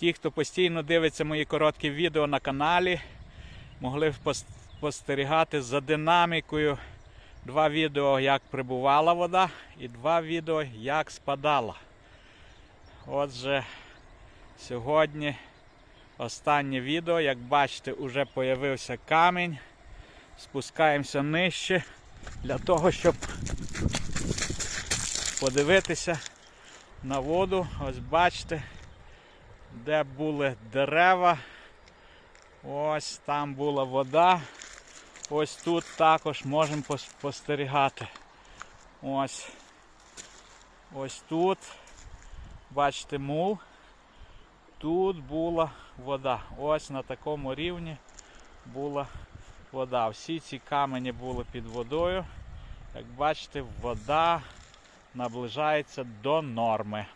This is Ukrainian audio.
Ті, хто постійно дивиться мої короткі відео на каналі, могли спостерігати за динамікою. Два відео, як прибувала вода, і два відео, як спадала. Отже, сьогодні останнє відео. Як бачите, вже з'явився камінь. Спускаємося нижче для того, щоб подивитися на воду. Ось бачите, де були дерева. Ось там була вода. Ось тут також можемо спостерігати. Ось. Ось тут. Бачите мул. Тут була вода. Ось на такому рівні була вода. Всі ці камені були під водою. Як бачите, вода наближається до норми.